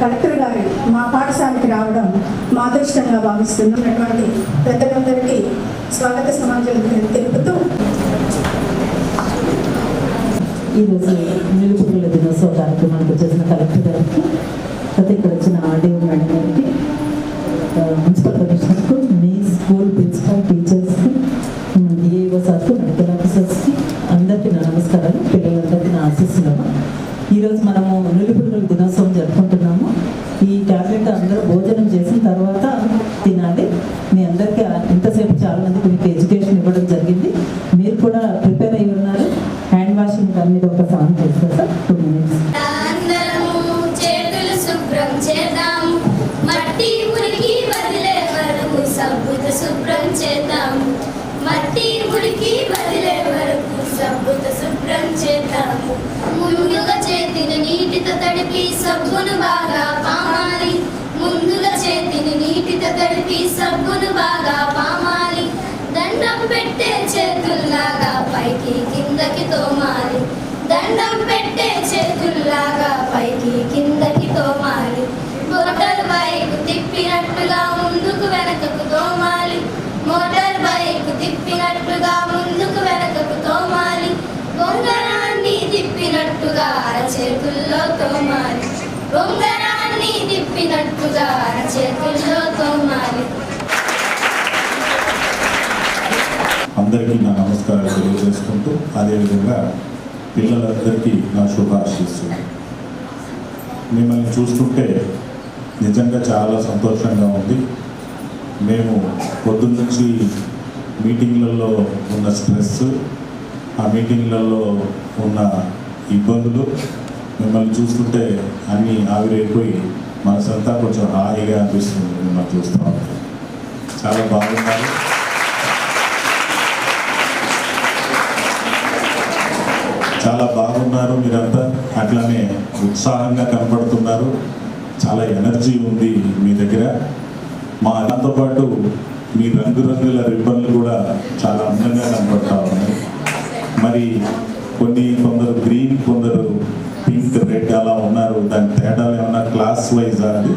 కలెక్టర్గా మా పాఠశాలకి రావడం మాదరిష్టంగా అదృష్టంగా భావిస్తున్నటువంటి పెద్దలందరికీ స్వాగత సమాజాలు తెలుపుతూ ఈరోజు నిలుపుకుల దినోత్సవ కార్యక్రమానికి వచ్చేసిన కలెక్టర్ గారికి తర్వాత ఇక్కడ వచ్చిన ఆర్డీఓ మేడం గారికి మున్సిపల్ కమిషనర్కు మీ స్కూల్ ప్రిన్సిపల్ టీచర్స్కి ఏఓ సార్కు మెడికల్ ఆఫీసర్స్కి అందరికీ నా నమస్కారాలు పిల్లలందరికీ నా ఆశీస్సులు. ఈరోజు మనము నిలుపుకుల దినోత్సవం జరుపుకుంటున్నాము ఈ టాబ్లెట్ అందరూ భోజనం చేసిన తర్వాత తినాలి మీ అందరికీ ఇంతసేపు చాలా మందికి మీకు ఎడ్యుకేషన్ ఇవ్వడం జరిగింది. మీరు కూడా ప్రిపేర్ అయి ఉన్నారు. హ్యాండ్ వాషింగ్ దాని మీద ఒక సాంగ్ చేస్తారు సార్? టూ మినిట్స్ శుభ్రం చేద్దాం. మట్టి ఉనికి వదిలే వరకు సబ్బుతో శుభ్రం చేద్దాం. మట్టి ఉనికి వదిలే వరకు సబ్బుతో శుభ్రం చేద్దాము ముందు నీటితో తడిపి సబ్బును బాగా పామాలి. ముందుగా చేతుల్లోతో మారి ఉంగరాన్ని తిప్పినట్టుగా చేతుల్లోతో మారి అందరికీ నా నమస్కారాలు తెలియజేసుకుంటూ అదేవిధంగా పిల్లలందరికీ నా శుభాశీస్సులు. మిమ్మల్ని చూస్తుంటే నిజంగా చాలా సంతోషంగా ఉంది. మేము పొద్దున్నుంచి మీటింగ్లలో ఉన్న స్ట్రెస్ ఆ మీటింగ్లలో ఉన్న ఇబ్బందులు మిమ్మల్ని చూస్తుంటే అన్నీ ఆవిరైపోయి మనసంతా కొంచెం హాయిగా అనిపిస్తుంది మిమ్మల్ని చూస్తూ ఉంటే. చాలా బాగున్నారు. చాలా బాగున్నారు మీరంతా. అట్లానే ఉత్సాహంగా కనపడుతున్నారు. చాలా ఎనర్జీ ఉంది మీ దగ్గర. మా దాంతో పాటు మీ రంగురంగుల రిబ్బన్లు కూడా చాలా అందంగా కనపడతా ఉన్నాయి. మరి కొన్ని కొందరు గ్రీన్ కొందరు పింక్ రెడ్ అలా ఉన్నారు? దాని తేడాలు ఏమన్నా క్లాస్ వైజ్ అది